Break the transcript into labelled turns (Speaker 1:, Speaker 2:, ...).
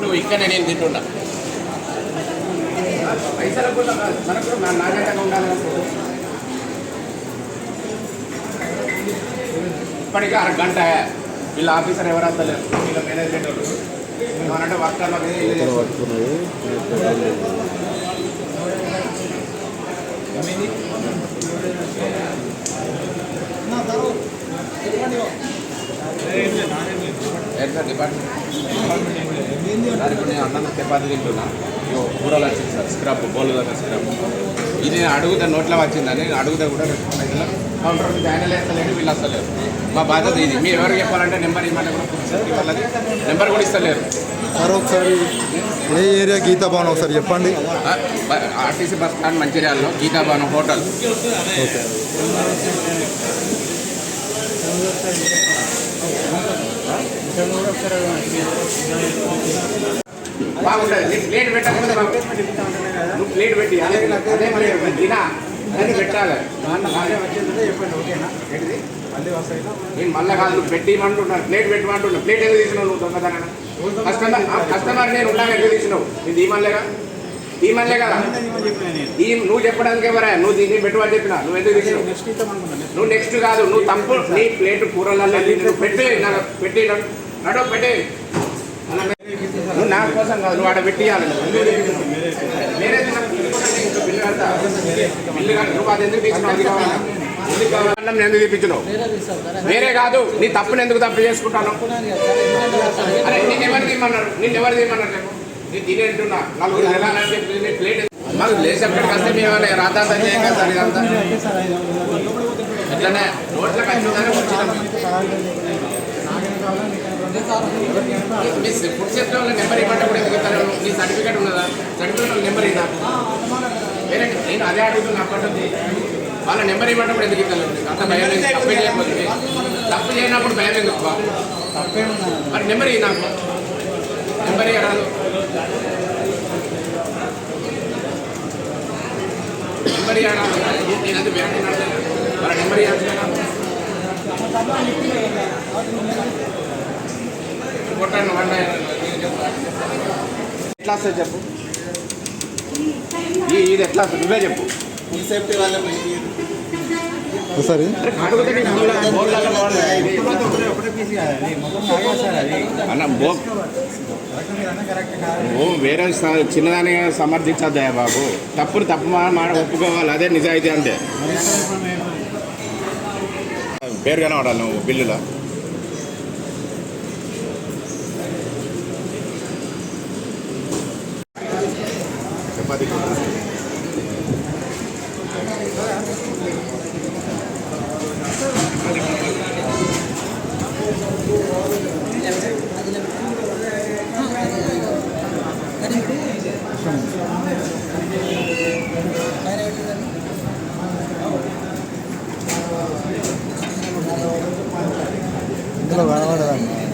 Speaker 1: ఇప్పుడు ఇక్కడ నేను తింటున్నా. ఇప్పటికీ అరగంట వీళ్ళ ఆఫీసర్ ఎవరు వస్తలేరు వీళ్ళ మేనేజ్మెంట్ వాళ్ళు. ఏమనంటే వర్కర్ల మీద ఏంటి సార్ డిపార్ట్మెంట్ సార్ ఇప్పుడు నేను అన్నం చపాతి తింటున్నా. ఇగో కూరలు వచ్చింది సార్ స్క్రబ్ బోల్ దగ్గర స్క్రబ్ ఇది నేను అడుగుతా నోట్లో వచ్చిందని నేను అడుగుతా కూడా కౌంటర్ జాయిన్ వేస్తలేడు వీళ్ళు వస్తలేరు మా బాధ్యత ఇది. మీరు ఎవరికి చెప్పాలంటే నెంబర్ ఇవ్వమంటే కూడా. వాళ్ళది నెంబర్ కూడా ఇస్తలేరు.
Speaker 2: సార్ ఒకసారి ఏ ఏరియా గీతా భవన్ ఒకసారి చెప్పండి.
Speaker 1: ఆర్టీసీ బస్ స్టాండ్ మంచిర్యాలలో గీతాభవనం హోటల్.
Speaker 2: ఓకే.
Speaker 1: బాగుంటుంది నీకు ప్లేట్ పెట్టకపోతే నువ్వు ప్లేట్ పెట్టి అలాగే అదే మరి తినా అది పెట్టాలి. ఏంటిది? నేను మళ్ళా కాదు నువ్వు పెట్టి ఇమ్మంటున్నాను ప్లేట్ పెట్టమంటున్నా ప్లేట్ ఎందుకు తీసినావు నువ్వు దొంగతనం కస్టమర్ ఆ కస్టమర్ నేను ఉన్నాను ఎందుకు తీసినావు? ఇది ఈమన్లేగా? ఈమన్లే కదా ఈ నువ్వు చెప్పడానికి ఎవరా నువ్వు దీన్ని పెట్టుబడి చెప్పినా నువ్వు ఎందుకు తీసినావు? నువ్వు నెక్స్ట్ కాదు నువ్వు తప్పు నీ ప్లేట్ కూరలలో నువ్వు పెట్టి నాకు నడవ పెట్టే నువ్వు నా కోసం కాదు నువ్వు ఆడ పెట్టియాలి. వేరే బిల్లు కడతా. బిల్లు కట్ట నువ్వు అది ఎందుకు తీసుకున్నావు? ఎందుకు నేను ఎందుకు వేరే కాదు నీ తప్పుని ఎందుకు తప్పు చేసుకుంటాను? అరే నేను ఎవరు తీయమన్నారు? నేను ఎవరు తీయమన్నారు చెప్పు. నేను తినేంటున్నా నలుగురు వెళ్ళాలంటే ప్లేట్ మాకు లేచేపటికి వస్తే మేము ఏమైనా చేయం కదా. సార్ ఇదంతా రోడ్ల ఖచ్చితంగా వచ్చినాం మీ ఫుడ్ సేఫ్టీ వాళ్ళ నెంబర్ ఇవ్వమంటే కూడా ఎందుకు ఇస్తారు నీ సర్టిఫికేట్ ఉన్నదా సర్టిఫికేట్ నెంబర్ ఇదా వేరే నేను అదే అడుగుతున్నా అప్పటి వాళ్ళ నెంబర్ ఇవ్వమంటే కూడా ఎందుకు ఇస్తారు అంత భయం లేదు తప్పే చేయకపోతే తప్పు చేయనప్పుడు భయం ఎందుకు బా? మరి నెంబర్ ఇవి నాకు నెంబర్ ఇవ్వరాదు నెంబర్ ఇవ్వరాదు నేను అది బ్యాంక్ వాళ్ళ నెంబర్ ఇవ్వాలి కొట్టాను వండ ఎట్లా వస్తుంది చెప్పు? ఇది ఎట్లా వస్తుంది? నువ్వే చెప్పు. అన్న బో నువ్వు వేరే చిన్నదాన్ని సమర్థించద్దా బాబు? తప్పుని తప్పు మా మాట ఒప్పుకోవాలి. అదే నిజాయితీ అంటే. పేరు కనబడాలి నువ్వు బిల్లులో. చపాతీ
Speaker 2: இடத்துல
Speaker 3: வளவாடுறாங்க